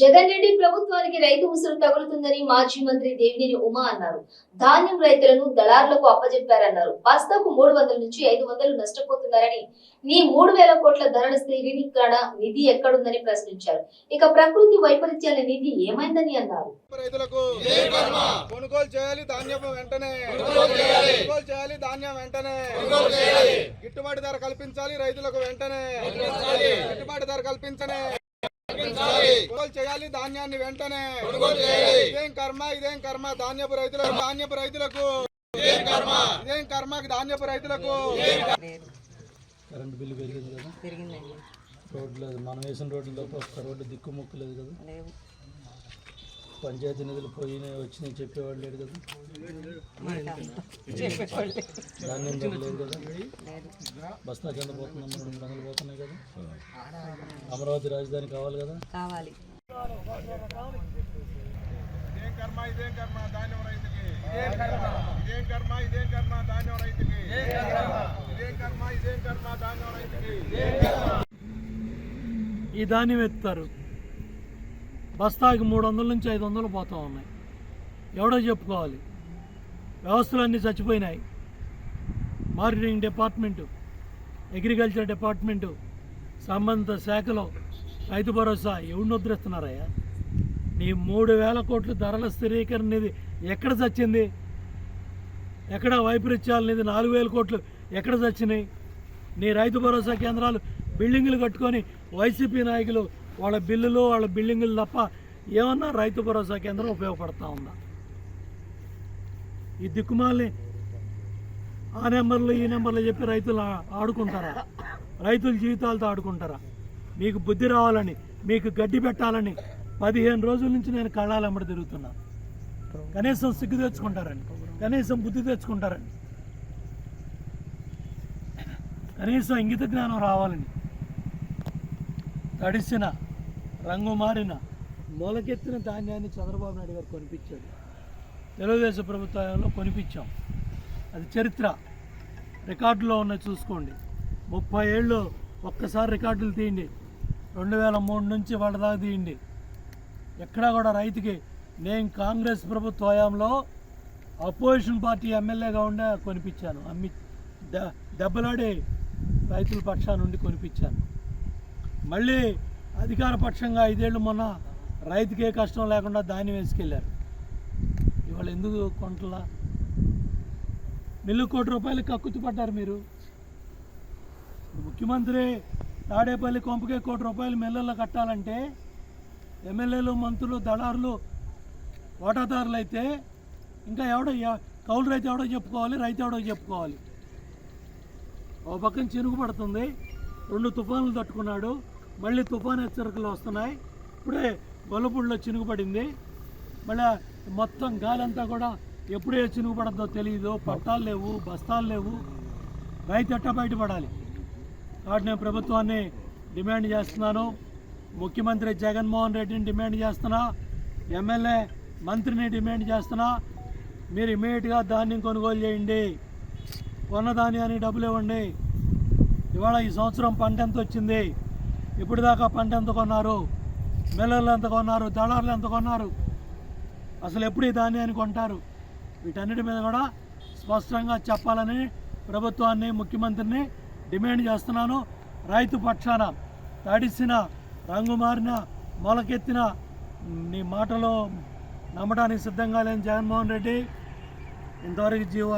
జగన్ రెడ్డి ప్రభుత్వానికి రైతు ఉసురు తగులుతుందని మాజీ మంత్రి దేవినేని ఉమా అన్నారు. ధాన్యం రైతులను దళారులకు అప్పజెప్పారన్నారు. బస్తాకు మూడు వందల నుంచి ఐదు వందలు నష్టపోతున్నారని నీ మూడు వేల కోట్ల ధరల స్థిరీకరణ నిధి ఎక్కడుందని ప్రశ్నించారు. ఇక ప్రకృతి వైపరీత్యాల నిధి ఏమైందని అన్నారు. రైతులకు కొనుగోలు చేయాలి ధాన్యం వెంటనే. కొనుగోలు చేయాలి. ధాన్యం వెంటనే. గిట్టుబాటు ధర కల్పించాలి రైతులకు వెంటనే. గిట్టుబాటు ధర కల్పించనే. కొనుగోలు చేయాలి. ధాన్యాన్ని వెంటనే ఇదేం కర్మ ఇదేం కర్మ? ధాన్యపు రైతులకు ధాన్యపు రైతులకు. ఇదేం కర్మ? ధాన్యపు రైతులకు? కరెంట్ బిల్లు పెరిగింది కదా? పెరిగిందండి. రోడ్లు మనం వేసిన రోడ్లు తప్ప ఒక్క రోడ్డు దిక్కుముక్కు లేదు కదా? పంచాయతీ నిధులు పోయినాయి వచ్చినాయి చెప్పేవాళ్ళు లేడు కదా? చెప్పేవాళ్ళు ధాన్యం లేదు కదా? బస్తా కింద పోతున్నాం రెండు వందలు పోతున్నాయి కదా. అమరావతి రాజధాని కావాలి కదా. కావాలి. ఇదేం కర్మ ఇదేం కర్మ ధాన్యం రైతుకి. ఇదేం కర్మ ఇదేం కర్మ ఇదేం కర్మ ధాన్యం రైతుకి. ఇదేం కర్మ ఇదేం కర్మ ధాన్యం రైతుకి. ఈ ధాన్యం ఎత్తుతారు. బస్తాకి మూడు వందల నుంచి ఐదు వందలు పోతూ ఉన్నాయి. ఎవడో చెప్పుకోవాలి. వ్యవస్థలన్నీ చచ్చిపోయినాయి. మార్కెటింగ్ డిపార్ట్మెంటు అగ్రికల్చర్ డిపార్ట్మెంటు సంబంధిత శాఖలో రైతు భరోసా ఎవడిని వదిలేస్తున్నారయ్యా? నీ మూడు వేల కోట్ల ధరల స్థిరీకరణ నిధి ఎక్కడ చచ్చింది? ఎక్కడ వైపరీత్యాల నిధి నాలుగు వేల కోట్లు ఎక్కడ చచ్చినాయి? నీ రైతు భరోసా కేంద్రాలు బిల్డింగులు కట్టుకొని వైసీపీ నాయకులు వాళ్ళ బిల్లులు వాళ్ళ బిల్డింగులు తప్ప ఏమన్నా రైతు భరోసా కేంద్రం ఉపయోగపడతా ఉందా? ఈ దిక్కుమాలని ఆ నెంబర్లు ఈ నెంబర్లు చెప్పి రైతులు ఆడుకుంటారా? రైతుల జీవితాలతో ఆడుకుంటారా? మీకు బుద్ధి రావాలని మీకు గడ్డి పెట్టాలని పదిహేను రోజుల నుంచి నేను కళ్ళాలమ్మడి తిరుగుతున్నా. కనీసం సిగ్గు తెచ్చుకుంటారని కనీసం బుద్ధి తెచ్చుకుంటారని కనీసం ఇంగిత జ్ఞానం రావాలని తడిసిన రంగు మారిన మొలకెత్తిన ధాన్యాన్ని చంద్రబాబు నాయుడు గారు కొనిపించాడు. తెలుగుదేశం ప్రభుత్వంలో కొనిపించాం. అది చరిత్ర. రికార్డులో ఉన్నాయి చూసుకోండి. ముప్పై ఏళ్ళు ఒక్కసారి రికార్డులు తీయండి. రెండు వేల మూడు నుంచి వాళ్ళ దాకా తీయండి. ఎక్కడా కూడా రైతుకి నేను కాంగ్రెస్ ప్రభుత్వ హయాంలో అపోజిషన్ పార్టీ ఎమ్మెల్యేగా ఉండే కొనిపించాను. అమ్మి దెబ్బలాడి రైతుల పక్షా నుండి కొనిపించాను. మళ్ళీ అధికార పక్షంగా ఐదేళ్ళు మొన్న రైతుకే కష్టం లేకుండా దాన్ని వేసుకెళ్ళారు ఇవాళ ఎందుకు కొంటలా? మిల్లు కోటి రూపాయలు కక్కుతు పడ్డారు మీరు. ముఖ్యమంత్రి తాడేపల్లి కొంపకే కోటి రూపాయలు మిల్లల్లో కట్టాలంటే ఎమ్మెల్యేలు మంత్రులు దళారులు వాటాదారులు అయితే ఇంకా ఎవడో కౌలు రైతు ఎవడో చెప్పుకోవాలి రైతు ఎవడో చెప్పుకోవాలి. ఒక పక్కన చినుగు పడుతుంది. రెండు తుఫాన్లు తట్టుకున్నాడు. మళ్ళీ తుఫాన్ హెచ్చరికలు వస్తున్నాయి. ఇప్పుడే గొల్లపూడిలో చినుగు పడింది. మళ్ళీ మొత్తం గాలి అంతా కూడా ఎప్పుడు చినుగు పడద్దో తెలియదు పట్టాలు లేవు బస్తాలు లేవు. రైతు ఎట్ట బయటపడాలి? కాబట్టి నేను ప్రభుత్వాన్ని డిమాండ్ చేస్తున్నాను. ముఖ్యమంత్రి జగన్మోహన్ రెడ్డిని డిమాండ్ చేస్తున్నా. ఎమ్మెల్యే మంత్రిని డిమాండ్ చేస్తున్నా. మీరు ఇమీడియట్గా ధాన్యం కొనుగోలు చేయండి. కొన్న ధాన్యానికి డబ్బులు ఇవ్వండి. ఇవాళ ఈ సంవత్సరం పంట ఎంత వచ్చింది? ఇప్పుడు దాకా పంట ఎంత కొన్నారు? మిల్లర్లు ఎంత కొన్నారు? దళారులు ఎంత కొన్నారు? అసలు ఎప్పుడు ఈ ధాన్యాన్ని కొంటారు? వీటన్నిటి మీద కూడా స్పష్టంగా చెప్పాలని ప్రభుత్వాన్ని ముఖ్యమంత్రిని డిమాండ్ చేస్తున్నాను. రైతు పక్షాన తడిసిన రంగు మారిన మొలకెత్తిన నీ మాటలో నమ్మడానికి సిద్ధంగా లేని జగన్మోహన్ రెడ్డి ఇంతవరకు జీవో